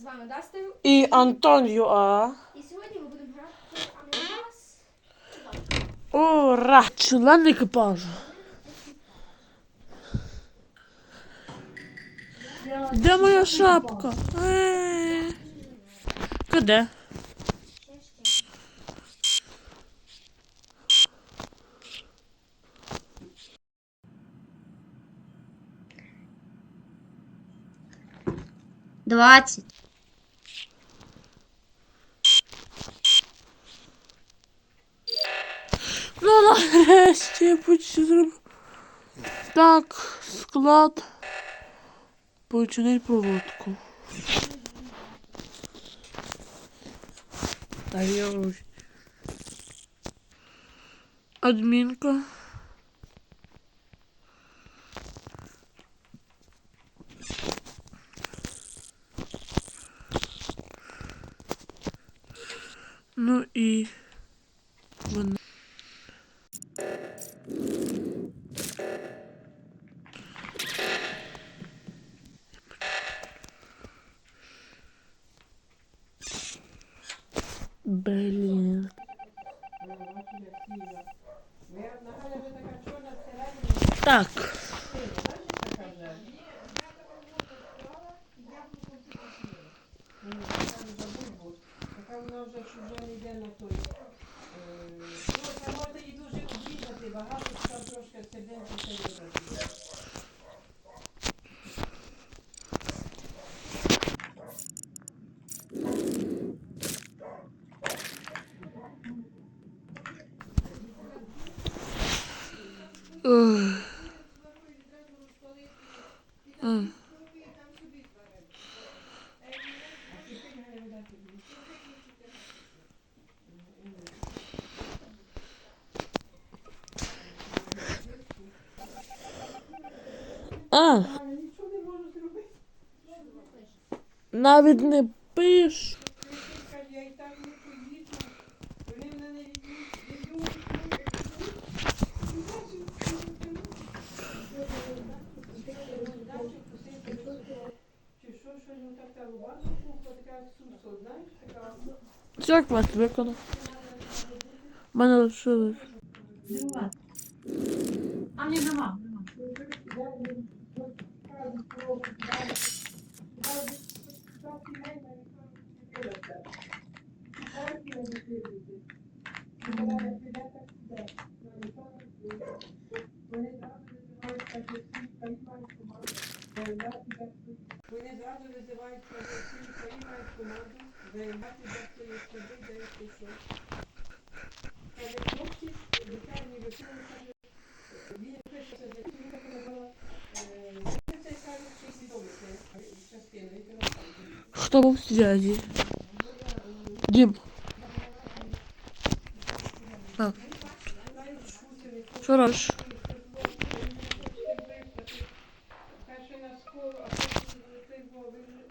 З вами Дастер. І Антон ЮА. І сьогодні ми будемо грати Амігас. Ура! Член екіпажу. Де моя шапка? Куди? Двадцять. Ну, нарешті я почти зробив. Так, склад. Починить проводку. Та я ось. Адмінка. Ну і Блін. Так. Така вона вже що вже не йде на той. А, навіть не пиш. Каже, я і так не поїду. Вони мене не відьмуть. Чи що, що, ну так та рубашка, кухла, така сумсо, знаєш, така. Все квест виконав. У мене лишилось. А ні, нема. Вони зразу визивають всі приймають команду, заявляти, де хто є сюди, де є хто що. Каже, хлопці, лікарні виконують, він пише, що за цю таку набрала, він це каже, що свідомість частину, і ти розказуєш. Хто був в зв'язі? Дім. А. Що робиш? Перший на школу, а потім ти був вижив.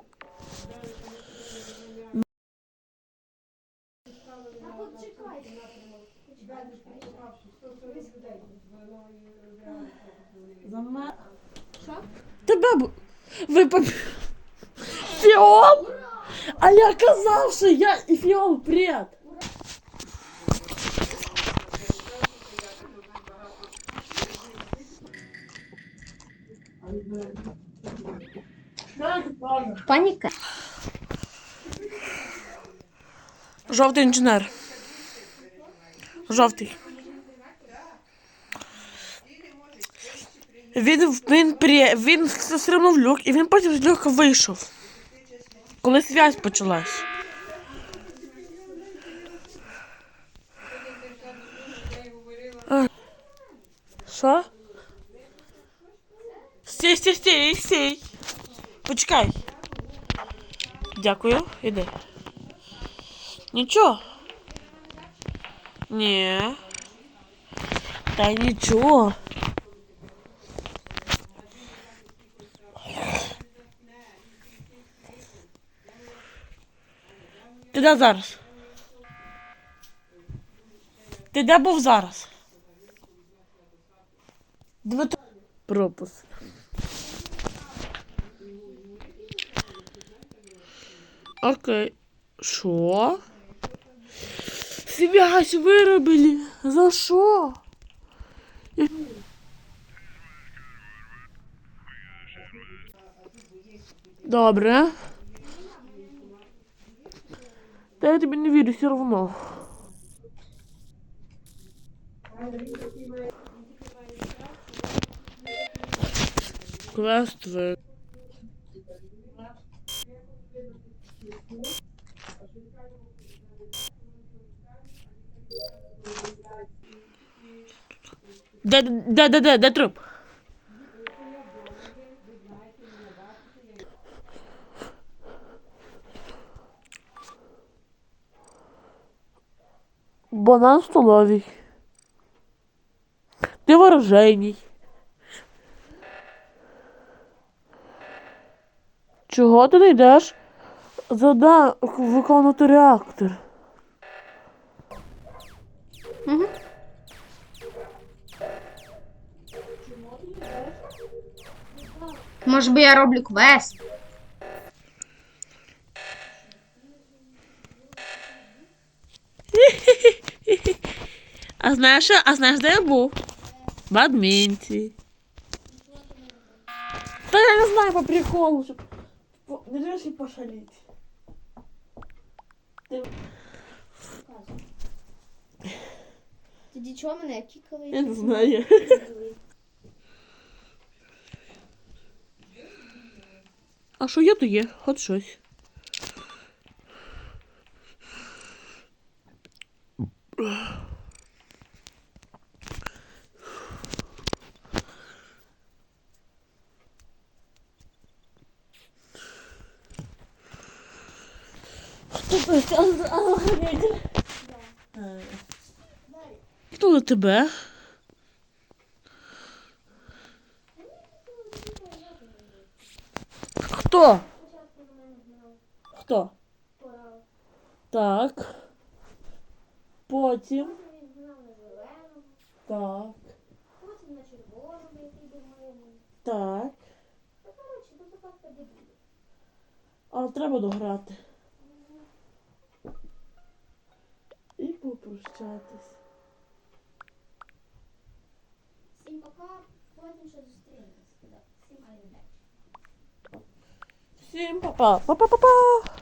Далі там не Та почекайте. За мене. Тебе б... Ви пом... Фіол? А я казав, що я і Фіол пред. Паніка. Жовтий інженер. Жовтий. Він, він, при, він стрибнув люк, і він потім з люка вийшов. Коли связь почалась. Що? Стій, стій, стій, стій. Почекай. Дякую, іди. Нічого. Ні. Та нічого. Де зараз? Ти де був зараз? Дмитро. Пропуск. Окей. Що? Связь виробили. За що? Добре. Та я тобі не вірю все. Квест ви. Де, де, де, де, де труп? Банан в столовій. Ти ворожейній. Чого ти не йдеш? Зада виконувати реактор. Угу. Може би я роблю квест? А знаєш, а знаєш, де я був? В адмінці. Та я не знаю по приколу, щоб по- не знаєш і пошаліть. Тоді чого мене кікали? Я не знаю. А що є, то є, хоч щось. Хто Хто до тебе? Хто? Хто? Так. Потім. На Так. потім на червоному, який милий. Так. Дебілі. Але треба дограти. os chates. Se empacar, podem ser os treinos. Sim, papá. Papá, papá.